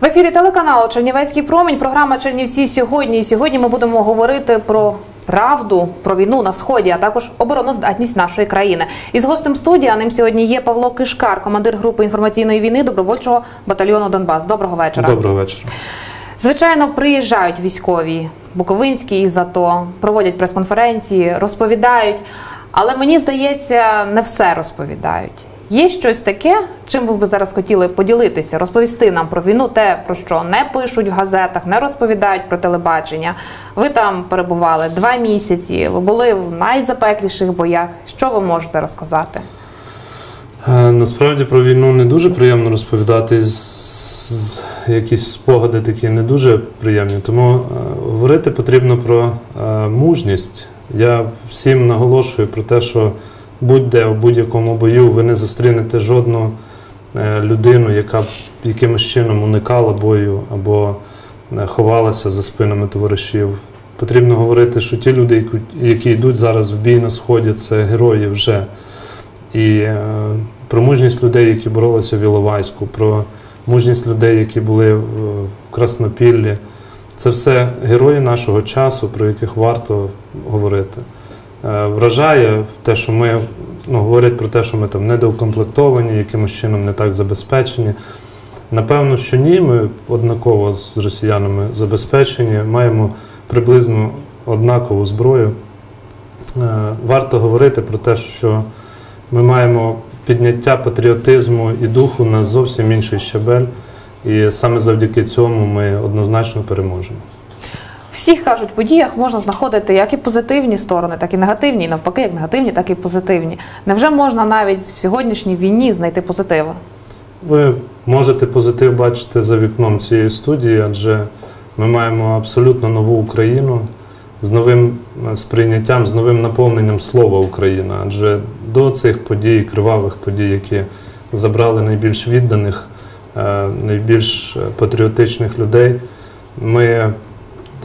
В ефірі телеканалу Чернівецький промінь. Програма Чернівці сьогодні. І сьогодні ми будемо говорити про правду, про війну на сході, а також обороноздатність нашої країни. Із гостем студії а ним сьогодні є Павло Кишкар, командир групи інформаційної війни добровольчого батальйону Донбас. Доброго вечора. Доброго вечора. Звичайно, приїжджають військові Буковинські із АТО, проводять прес-конференції, розповідають. Але мені здається, не все розповідають. Є щось таке, чим ви б зараз хотіли поділитися, розповісти нам про війну, те, про що не пишуть в газетах, не розповідають про телебачення. Ви там перебували два місяці, ви були в найзапекліших боях. Що ви можете розказати? Е, Насправді про війну не дуже приємно розповідати. Якісь спогади такі не дуже приємні. Тому е, говорити потрібно про е, мужність. Я всім наголошую про те, що будь-де у будь-якому бою ви не зустрінете жодну е, людину, яка б якимось чином уникала бою або е, ховалася за спинами товаришів. Потрібно говорити, що ті люди, які- йдуть зараз в бій на сході, це герої вже. І е, про мужність людей, які боролися в Іловайську, про мужність людей, які були в, в Краснопіллі. Це все герої нашого часу, про яких варто говорити. Вражає те, що ми ну, говорять про те, що ми там недоукомплектовані, якимось чином не так забезпечені. Напевно, що ні, ми однаково з росіянами забезпечені, маємо приблизно однакову зброю. Е, Варто говорити про те, що ми маємо підняття патріотизму і духу на зовсім інший щабель, і саме завдяки цьому ми однозначно переможемо. Всіх кажуть, подіях можна знаходити як і позитивні сторони, так і негативні, і навпаки, як негативні, так і позитивні. Невже можна навіть в сьогоднішній війні знайти позитиви? Ви можете позитив бачити за вікном цієї студії, адже ми маємо абсолютно нову Україну з новим е, сприйняттям, з новим наповненням слова Україна. Адже до цих подій, кривавих подій, які забрали найбільш відданих, е, найбільш патріотичних людей, ми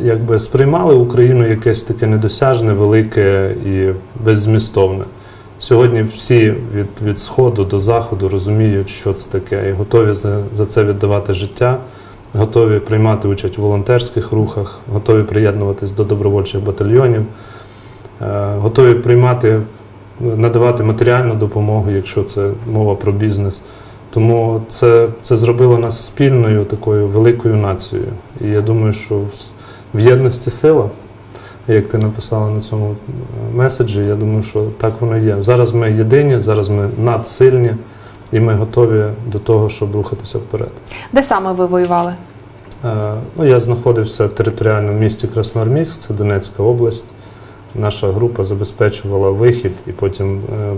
якби сприймали Україну якесь таке недосяжне, велике і беззмістовне. Сьогодні всі від, від сходу до заходу розуміють, що це таке, і готові за, за це віддавати життя, готові приймати участь у волонтерських рухах, готові приєднуватись до добровольчих батальйонів, е, готові приймати, надавати матеріальну допомогу, якщо це мова про бізнес. Тому це, це зробило нас спільною такою великою нацією. І я думаю, що в, єдності сила як ти написала на цьому е, меседжі, я думаю, що так воно є. Зараз ми єдині, зараз ми надсильні, і ми готові до того, щоб рухатися вперед. Де саме ви воювали? Е, Ну, я знаходився в місті Красноармійськ, це Донецька область. Наша група забезпечувала вихід і потім е,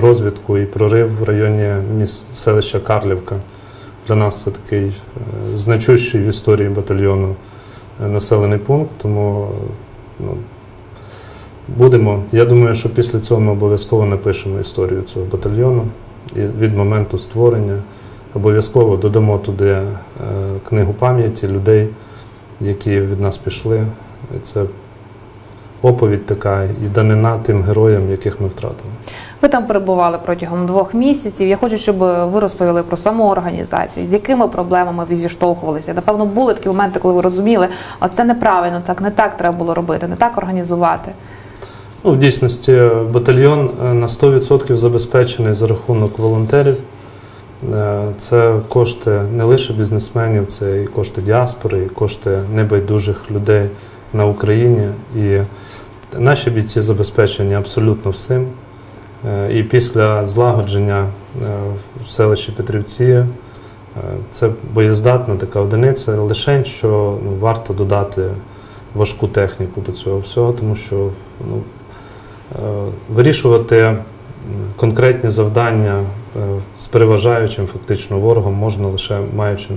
розвідку і прорив в районі міс- селища Карлівка. Для нас це такий значущий в історії батальйону населений пункт, тому ну, будемо. Я думаю, що після цього ми обов'язково напишемо історію цього батальйону і від моменту створення. Обов'язково додамо туди е, книгу пам'яті людей, які від нас пішли. Це оповідь така і данина тим героям, яких ми втратили. Ви там перебували протягом двох місяців. Я хочу, щоб ви розповіли про саму організацію, з якими проблемами ви зіштовхувалися. Напевно, були такі моменти, коли ви розуміли, а це неправильно, так не так треба було робити, не так організувати. Ну, в дійсності батальйон е, на 100% забезпечений за рахунок волонтерів. Е, Це кошти не лише бізнесменів, це і кошти діаспори, і кошти небайдужих людей на Україні. І наші бійці забезпечені абсолютно всім. Е, І після злагодження е, в селищі Петрівці е, це боєздатна така одиниця, лише що ну, варто додати важку техніку до цього всього, тому що ну, вирішувати конкретні завдання з переважаючим фактично ворогом можна лише маючи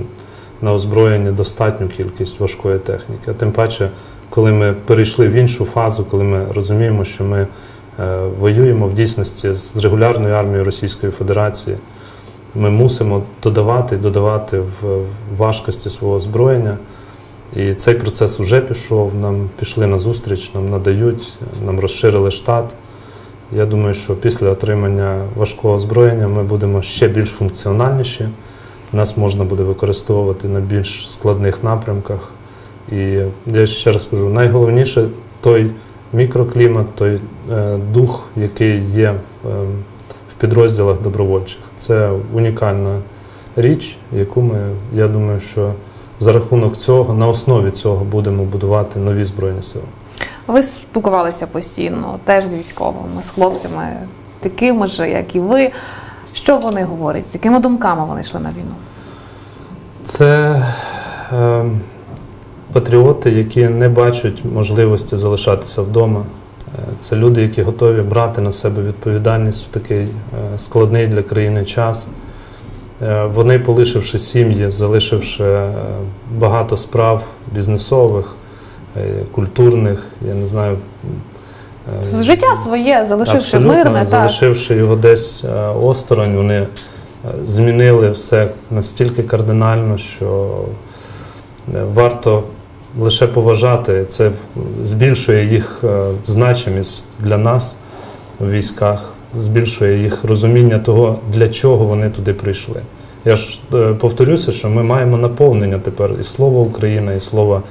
на озброєнні достатню кількість важкої техніки. А тим паче, коли ми перейшли в іншу фазу, коли ми розуміємо, що ми воюємо в дійсності з регулярною армією Російської Федерації, ми мусимо додавати додавати в важкості свого озброєння. І цей процес вже пішов. Нам пішли на зустріч, нам надають, нам розширили штат. Я думаю, що після отримання важкого озброєння ми будемо ще більш функціональніші. Нас можна буде використовувати на більш складних напрямках. І я ще раз кажу, найголовніше той мікроклімат, той е, дух, який є е, в підрозділах добровольчих. Це унікальна річ, яку ми, я думаю, що за рахунок цього, на основі цього будемо будувати нові збройні сили. Ви спілкувалися постійно теж з військовими, з хлопцями, такими ж, як і ви. Що вони говорять? З якими думками вони йшли на війну? Це е, патріоти, які не бачать можливості залишатися вдома. Е, Це люди, які готові брати на себе відповідальність в такий е, складний для країни час. Е, Вони, полишивши сім'ї, залишивши багато справ бізнесових, культурних, я не знаю. Життя своє, залишивши Абсолютно, мирне, так. залишивши його десь осторонь, вони змінили все настільки кардинально, що варто лише поважати. Це збільшує їх е, значимість для нас у військах, збільшує їх розуміння того, для чого вони туди прийшли. Я ж е, повторюся, що ми маємо наповнення тепер і слова Україна, і слова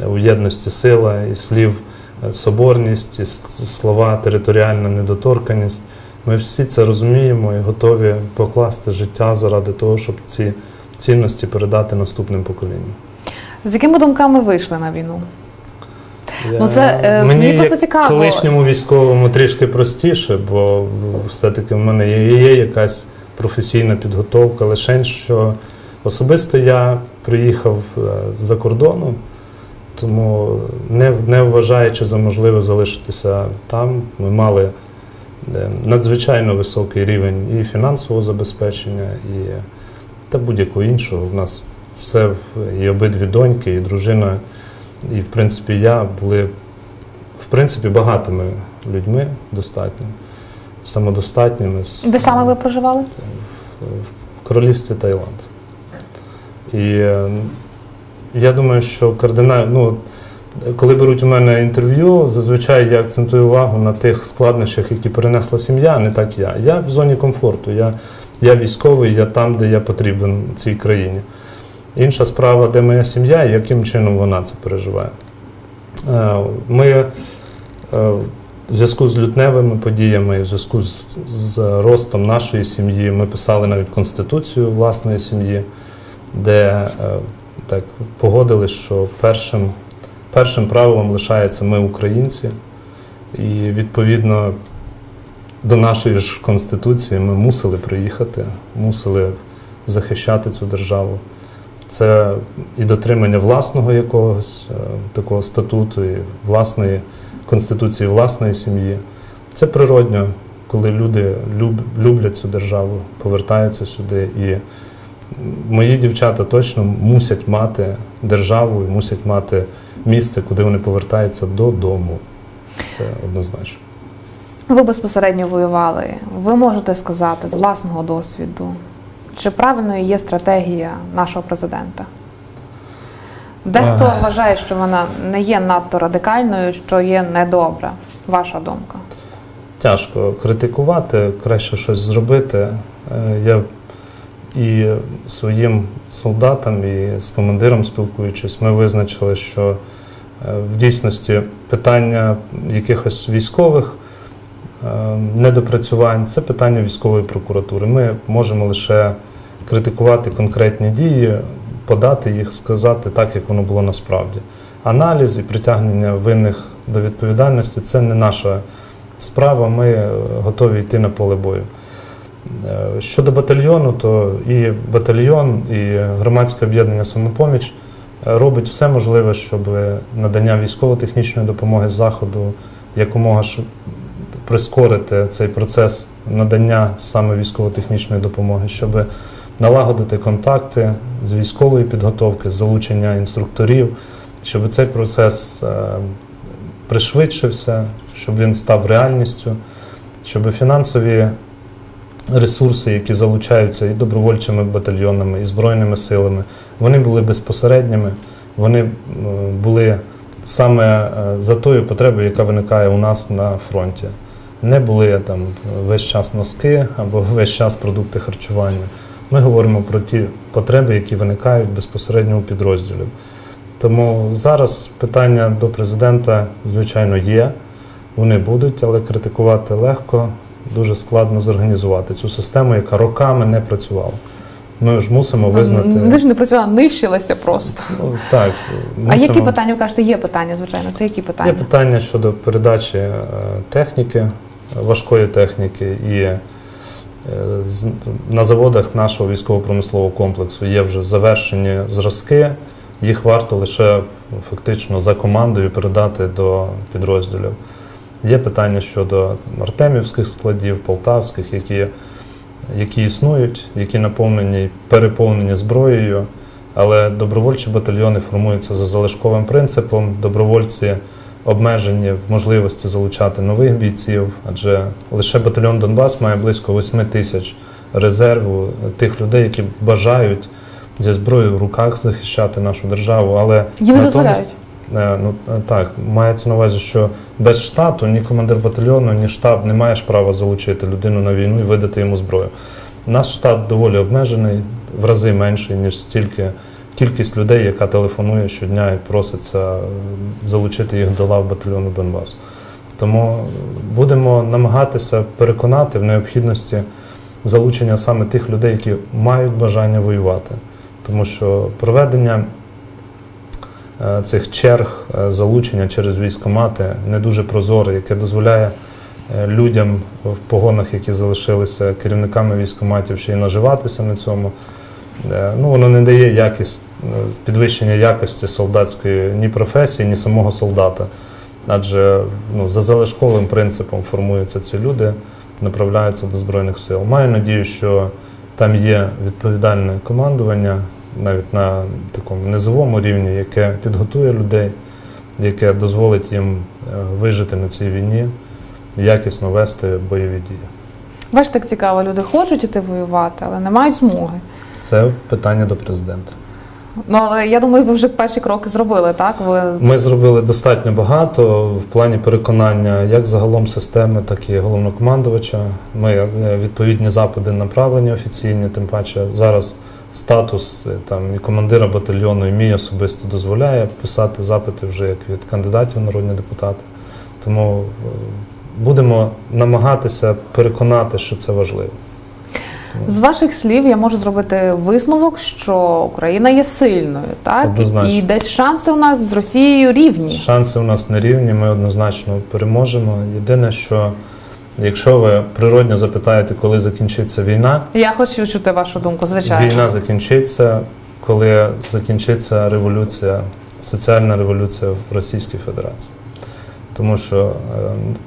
е, у єдності сила, і слів соборність, і слова територіальна недоторканість. Ми всі це розуміємо і готові покласти життя заради того, щоб ці цінності передати наступним поколінням. З якими думками вийшли на війну? Я- Ну, це, е, мені як просто цікаво. колишньому військовому трішки простіше, бо все-таки в мене є, є якась професійна підготовка. Лише що особисто я приїхав е, з-за кордону, тому не, не вважаючи за можливе залишитися там, ми мали е, надзвичайно високий рівень і фінансового забезпечення, і та будь-якого іншого. У нас все і обидві доньки, і дружина, і в принципі я були в принципі багатими людьми достатньо, самодостатніми Де саме ви проживали? в королівстві Таїланд. І я думаю, що кардинально, ну, коли беруть у мене інтерв'ю, зазвичай я акцентую увагу на тих складнощах, які перенесла сім'я, а не так я. Я в зоні комфорту, я, я військовий, я там, де я потрібен цій країні. Інша справа, де моя сім'я і яким чином вона це переживає. Е, Ми е, в зв'язку з лютневими подіями, в зв'язку з, з ростом нашої сім'ї, ми писали навіть конституцію власної сім'ї, де е, так погодились, що першим, першим правилом лишається ми українці, і відповідно до нашої ж конституції ми мусили приїхати, мусили захищати цю державу. Це і дотримання власного якогось е, такого статуту, і власної конституції власної сім'ї. Це природньо, коли люди люб, люблять цю державу, повертаються сюди. І мої дівчата точно мусять мати державу і мусять мати місце, куди вони повертаються додому. Це однозначно. Ви безпосередньо воювали. Ви можете сказати з власного досвіду, чи правильною є стратегія нашого президента? Дехто Ах. вважає, що вона не є надто радикальною, що є недобра. Ваша думка? Тяжко критикувати, краще щось зробити. Е, Я і своїм солдатам, і з командиром спілкуючись, ми визначили, що е, в дійсності питання якихось військових е, недопрацювань це питання військової прокуратури. Ми можемо лише критикувати конкретні дії, подати їх, сказати так, як воно було насправді. Аналіз і притягнення винних до відповідальності це не наша справа. Ми е, готові йти на поле бою. Е, Щодо батальйону, то і батальйон, і громадське об'єднання самопоміч робить все можливе, щоб надання військово-технічної допомоги заходу якомога прискорити цей процес надання саме військово-технічної допомоги, щоб налагодити контакти з військової підготовки, з залучення інструкторів, щоб цей процес е, пришвидшився, щоб він став реальністю, щоб фінансові ресурси, які залучаються і добровольчими батальйонами, і збройними силами, вони були безпосередніми, вони е, були саме е, за тою потребою, яка виникає у нас на фронті. Не були там весь час носки або весь час продукти харчування. Ми говоримо про ті потреби, які виникають безпосередньо у підрозділів. Тому зараз питання до президента, звичайно, є. Вони будуть, але критикувати легко, дуже складно зорганізувати цю систему, яка роками не працювала. Ми ж мусимо визнати. Ви ж не працювала, нищилася просто. Ну, так, А які питання, ви кажете, є питання, звичайно, це які питання? Є питання щодо передачі е, техніки, важкої техніки, і е, на заводах нашого військово-промислового комплексу є вже завершені зразки. Їх варто лише фактично за командою передати до підрозділів. Є питання щодо артемівських складів, полтавських, які, які існують, які наповнені, переповнені зброєю. Але добровольчі батальйони формуються за залишковим принципом. Добровольці обмежені в можливості залучати нових бійців, адже лише батальйон Донбас має близько 8 тисяч резерву тих людей, які бажають зі зброєю в руках захищати нашу державу. Але Їм натомість- дозволяють. Е, Ну е, так, мається на увазі, що без штату ні командир батальйону, ні штаб не маєш права залучити людину на війну і видати йому зброю. Наш штат доволі обмежений, в рази менший, ніж стільки кількість людей, яка телефонує щодня і проситься е, залучити їх до лав батальйону Донбас. Тому будемо намагатися переконати в необхідності залучення саме тих людей, які мають бажання воювати. Тому що проведення е, цих черг е, залучення через військомати не дуже прозоре, яке дозволяє людям в погонах, які залишилися керівниками військоматів, ще й наживатися на цьому. Ну, воно не дає якість, е, підвищення якості солдатської ні професії, ні самого солдата. Адже ну, за залишковим принципом формуються ці люди, направляються до Збройних сил. Маю надію, що там є відповідальне командування, навіть на такому низовому рівні, яке підготує людей, яке дозволить їм е, вижити на цій війні, якісно вести бойові дії. Бачите, так цікаво, люди хочуть іти воювати, але не мають змоги. Це питання до президента. Ну але я думаю, ви вже перші кроки зробили, так? Ви Ми зробили достатньо багато в плані переконання як загалом системи, так і головнокомандувача. Ми е, відповідні запити направлені офіційні, тим паче зараз статус е, там і командира батальйону, і мій особисто дозволяє писати запити вже як від кандидатів в народні депутати. Тому е, будемо намагатися переконати, що це важливо. З ваших слів я можу зробити висновок, що Україна є сильною, так? Однозначно. І десь шанси у нас з Росією рівні. Шанси у нас не рівні, ми однозначно переможемо. Єдине, що якщо ви природньо запитаєте, коли закінчиться війна, Я хочу чути вашу думку, звичайно. війна закінчиться, коли закінчиться революція, соціальна революція в Російській Федерації. Тому що е,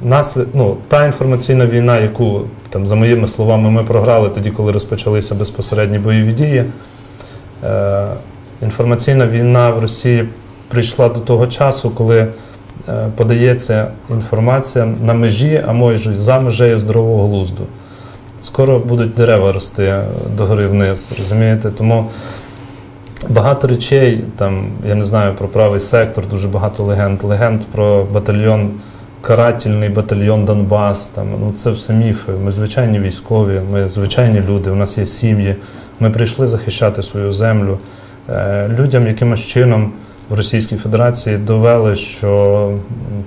наслід, ну, та інформаційна війна, яку, там, за моїми словами, ми програли тоді, коли розпочалися безпосередні бойові дії, е, інформаційна війна в Росії прийшла до того часу, коли е, подається інформація на межі, а може за межею здорового глузду. Скоро будуть дерева рости догори вниз, розумієте? Тому багато речей, там, я не знаю про правий сектор, дуже багато легенд. Легенд про батальйон, карательний батальйон Донбас. Там, ну, це все міфи. Ми звичайні військові, ми звичайні люди, у нас є сім'ї. Ми прийшли захищати свою землю. Е, Людям якимось чином в Російській Федерації довели, що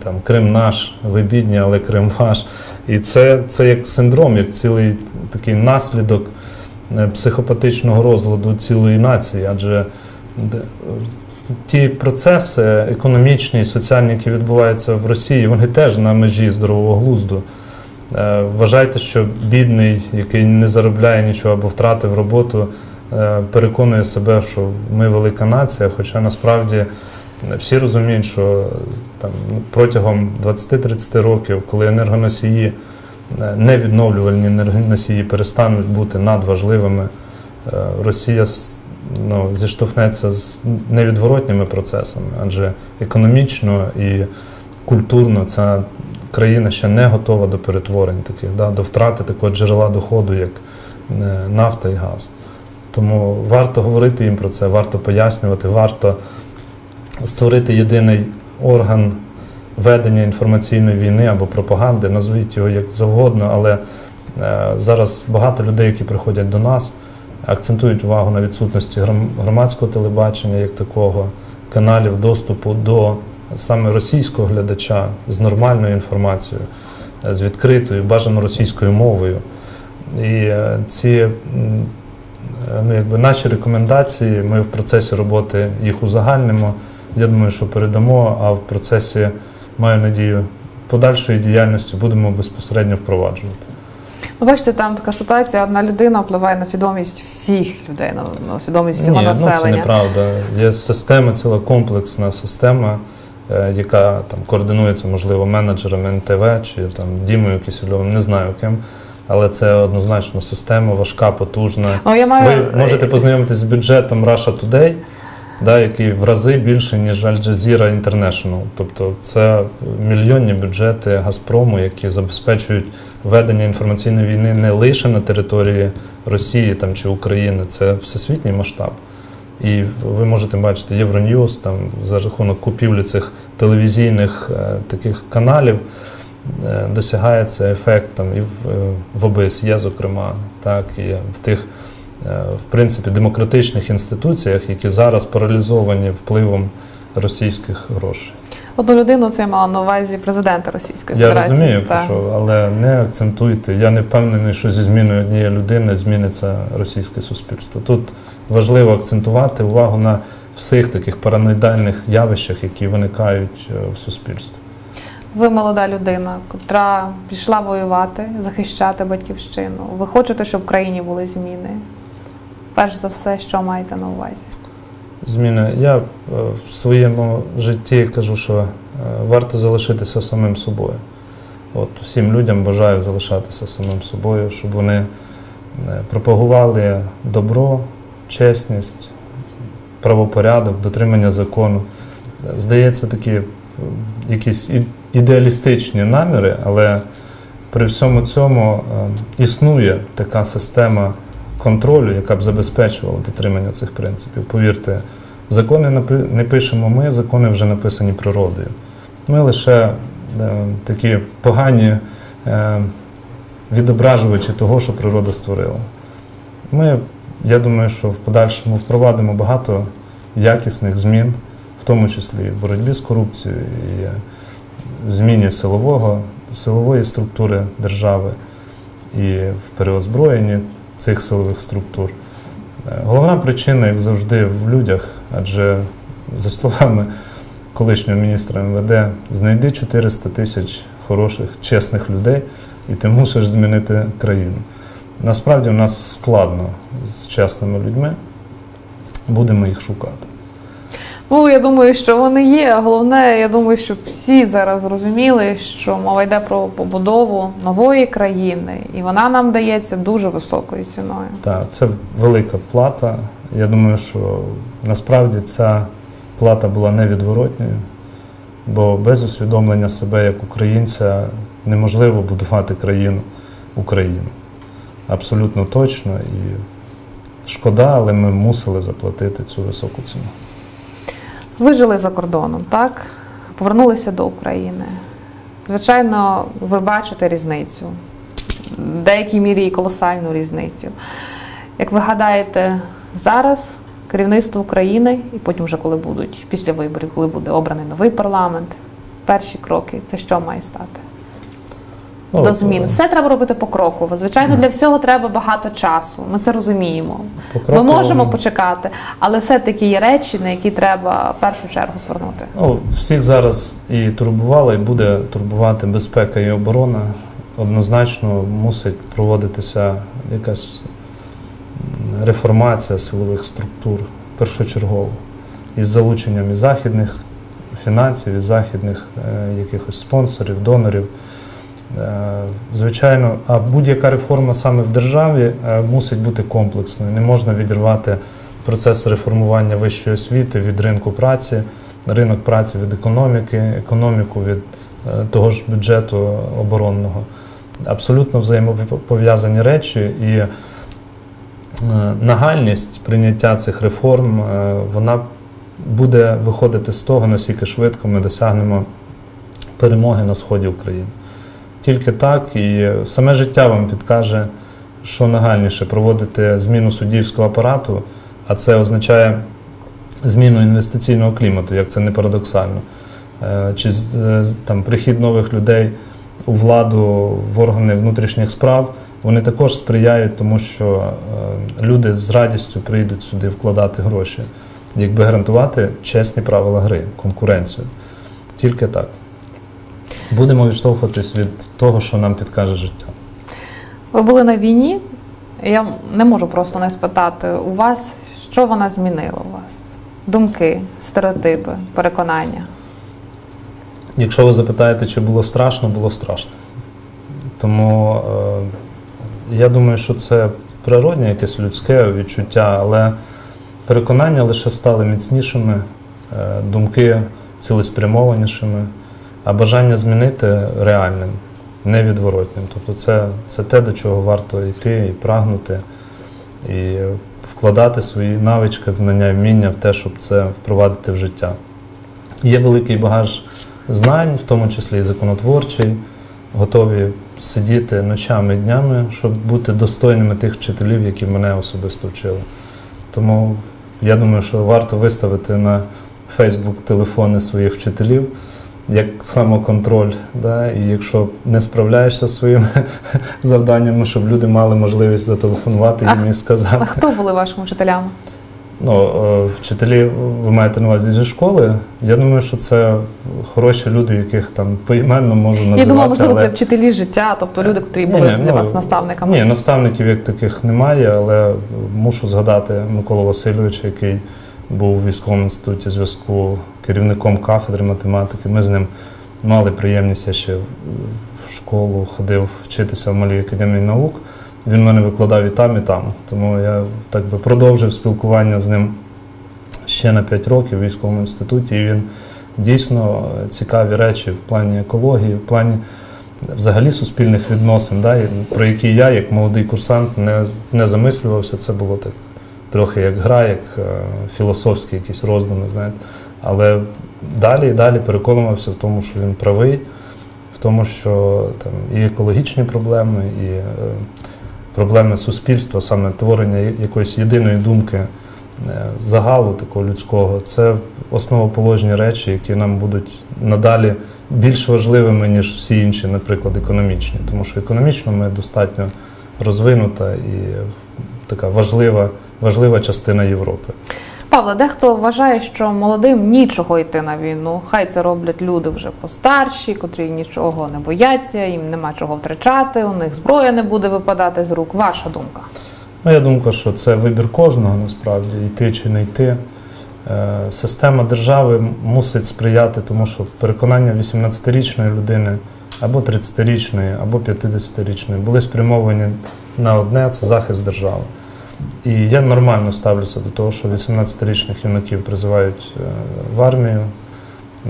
там Крим наш, ви бідні, але Крим ваш. І це, це як синдром, як цілий такий наслідок психопатичного розладу цілої нації, адже ті процеси економічні і соціальні, які відбуваються в Росії, вони теж на межі здорового глузду. Е, Вважайте, що бідний, який не заробляє нічого або втратив роботу, е, переконує себе, що ми велика нація, хоча насправді всі розуміють, що там протягом 20-30 років, коли енергоносії, е, невідновлювальні енергоносії перестануть бути надважливими, е, Росія ну, зіштовхнеться з невідворотніми процесами, адже економічно і культурно ця країна ще не готова до перетворень таких, да, до втрати такого джерела доходу, як е, нафта і газ. Тому варто говорити їм про це, варто пояснювати, варто створити єдиний орган ведення інформаційної війни або пропаганди, назвіть його як завгодно, але е, зараз багато людей, які приходять до нас, акцентують увагу на відсутності громадського телебачення як такого, каналів доступу до саме російського глядача з нормальною інформацією, е, з відкритою, бажано російською мовою. І е, ці ну, якби наші рекомендації, ми в процесі роботи їх узагальнимо. Я думаю, що передамо, а в процесі маю надію подальшої діяльності будемо безпосередньо впроваджувати. Ну, бачите, там така ситуація, одна людина впливає на свідомість всіх людей, на, свідомість всього Ні, ну це неправда. Є система, ціла комплексна система, е, яка там координується, можливо, менеджерами НТВ чи там Дімою Кисельовим, не знаю ким. Але це однозначно система важка, потужна. Ну, я маю... Ви можете познайомитись з бюджетом Russia Today, да, який в рази більше, ніж Jazeera International. Тобто це мільйонні бюджети Газпрому, які забезпечують ведення інформаційної війни не лише на території Росії там, чи України, це всесвітній масштаб. І ви можете бачити Євроньюз там за рахунок купівлі цих телевізійних е, таких каналів е, досягається ефект там, і в, е, в ОБСЄ, зокрема, так, і в тих в принципі демократичних інституціях, які зараз паралізовані впливом російських грошей. Одну людину це я мала на увазі президента Російської Я Федерації. розумію, про що, але не акцентуйте. Я не впевнений, що зі зміною однієї людини зміниться російське суспільство. Тут важливо акцентувати увагу на всіх таких параноїдальних явищах, які виникають е, в суспільстві. Ви молода людина, котра пішла воювати, захищати батьківщину. Ви хочете, щоб в країні були зміни? Перш за все, що маєте на увазі? Зміни. Я е, в своєму житті кажу, що е, варто залишитися самим собою. От усім людям бажаю залишатися самим собою, щоб вони е, пропагували добро, чесність, правопорядок, дотримання закону. Здається, такі якісь ідеалістичні наміри, але при всьому цьому існує така система контролю, яка б забезпечувала дотримання цих принципів. Повірте, закони не пишемо ми, закони вже написані природою. Ми лише е, такі погані е, відображувачі того, що природа створила. Ми, я думаю, що в подальшому впровадимо багато якісних змін, в тому числі в боротьбі з корупцією, і зміні силового, силової структури держави, і в переозброєнні цих силових структур. Е, Головна причина, як завжди, в людях, адже за словами колишнього міністра МВД, знайди 400 тисяч хороших, чесних людей, і ти мусиш змінити країну. Насправді в нас складно з чесними людьми, будемо їх шукати. Ну, я думаю, що вони є. Головне, я думаю, що всі зараз зрозуміли, що мова йде про побудову нової країни, і вона нам дається дуже високою ціною. Так, це велика плата. Я думаю, що насправді ця плата була невідворотньою, бо без усвідомлення себе як українця неможливо будувати країну Україну. Абсолютно точно. І шкода, але ми мусили заплатити цю високу ціну. Ви жили за кордоном, так? Повернулися до України. Звичайно, ви бачите різницю, в деякій мірі і колосальну різницю. Як ви гадаєте, зараз керівництво України, і потім, вже коли будуть після виборів, коли буде обраний новий парламент, перші кроки це що має стати? Ну, До змін. Все треба робити покроково. Звичайно, для всього треба багато часу. Ми це розуміємо. Ми можемо почекати, але все-таки є речі, на які треба в першу чергу звернути. Ну, всіх зараз і турбувала, і буде турбувати безпека і оборона. Однозначно мусить проводитися якась реформація силових структур першочергово із залученням і західних фінансів, і західних е, якихось спонсорів, донорів. Е, Звичайно, а будь-яка реформа саме в державі е, мусить бути комплексною. Не можна відірвати процес реформування вищої освіти від ринку праці, ринок праці від економіки, економіку від е, того ж бюджету оборонного. Абсолютно взаємопов'язані речі, і нагальність прийняття цих реформ вона буде виходити з того, наскільки швидко ми досягнемо перемоги на сході України. Тільки так, і саме життя вам підкаже, що нагальніше проводити зміну суддівського апарату, а це означає зміну інвестиційного клімату, як це не парадоксально. Е, Чи е, там прихід нових людей у владу в органи внутрішніх справ, вони також сприяють, тому що е, люди з радістю прийдуть сюди вкладати гроші, якби гарантувати чесні правила гри, конкуренцію. Тільки так. Будемо відштовхуватись від того, що нам підкаже життя. Ви були на війні. Я не можу просто не спитати у вас, що вона змінила у вас? Думки, стереотипи, переконання. Якщо ви запитаєте, чи було страшно, було страшно. Тому е, я думаю, що це природне якесь людське відчуття, але переконання лише стали міцнішими, е, думки цілеспрямованішими, а бажання змінити реальним, невідворотним. Тобто це, це те, до чого варто йти і прагнути, і вкладати свої навички, знання, вміння в те, щоб це впровадити в життя. Є великий багаж знань, в тому числі і законотворчий, готові сидіти ночами і днями, щоб бути достойними тих вчителів, які мене особисто вчили. Тому я думаю, що варто виставити на Фейсбук телефони своїх вчителів як самоконтроль. Да? І якщо не справляєшся зі своїми завданнями, щоб люди мали можливість зателефонувати і А сказати. хто були вашими вчителями? Ну, е, вчителі, ви маєте на увазі зі школи. Я думаю, що це хороші люди, яких там поіменно можу називати. Я думала, можливо, але... це вчителі життя, тобто люди, Ні, були ні, для ну, вас наставниками. Ні, наставників як таких немає, але мушу згадати Миколу Васильовича, який був у військовому інституті зв'язку керівником кафедри математики. Ми з ним мали приємність, я ще в школу ходив вчитися в Малій академії наук. Він мене викладав і там, і там. Тому я так би продовжив спілкування з ним ще на 5 років у військовому інституті. І він дійсно цікаві речі в плані екології, в плані взагалі суспільних відносин, да, про які я, як молодий курсант, не, не замислювався. Це було так трохи як гра, як е, філософські якісь роздуми, знаєте. Але далі і далі переконувався в тому, що він правий, в тому, що там і екологічні проблеми, і е, проблеми суспільства, саме творення якоїсь єдиної думки е, загалу такого людського, це основоположні речі, які нам будуть надалі більш важливими, ніж всі інші, наприклад, економічні. Тому що економічно ми достатньо розвинута і така важлива, важлива частина Європи. Павло, дехто вважає, що молодим нічого йти на війну. Хай це роблять люди вже постарші, котрі нічого не бояться, їм нема чого втрачати, у них зброя не буде випадати з рук. Ваша думка? Моя думка, що це вибір кожного насправді йти чи не йти. Е, Система держави мусить сприяти, тому що переконання 18-річної людини або 30-річної, або 50-річної були спрямовані на одне це захист держави. І я нормально ставлюся до того, що 18-річних юнаків призивають е, в армію.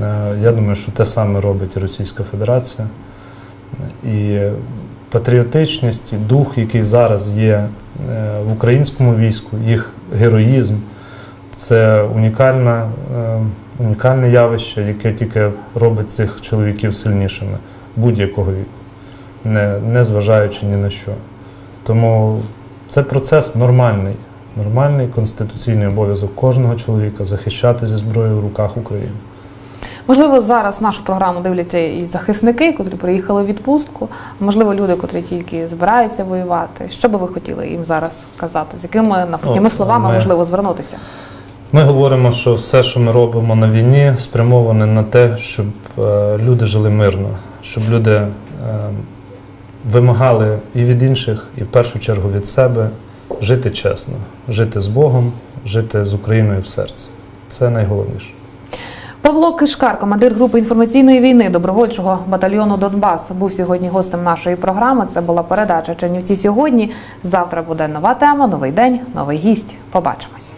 Е, Я думаю, що те саме робить і Російська Федерація. І патріотичність, і дух, який зараз є е, в українському війську, їх героїзм це унікальна, унікальне явище, яке тільки робить цих чоловіків сильнішими будь-якого віку, не, не зважаючи ні на що. Тому це процес нормальний, нормальний конституційний обов'язок кожного чоловіка захищати зі зброєю в руках України. Можливо, зараз нашу програму дивляться і захисники, котрі приїхали в відпустку. Можливо, люди, котрі тільки збираються воювати. Що би ви хотіли їм зараз сказати? З якими напрямими словами ми- можливо звернутися? Ми говоримо, що все, що ми робимо на війні, спрямоване на те, щоб е, люди жили мирно, щоб люди е, вимагали і від інших, і в першу чергу від себе жити чесно, жити з Богом, жити з Україною в серці. Це найголовніше. Павло Кишкар, командир групи інформаційної війни добровольчого батальйону Донбас, був сьогодні гостем нашої програми. Це була передача Чернівці сьогодні. Завтра буде нова тема, новий день, новий гість. Побачимось.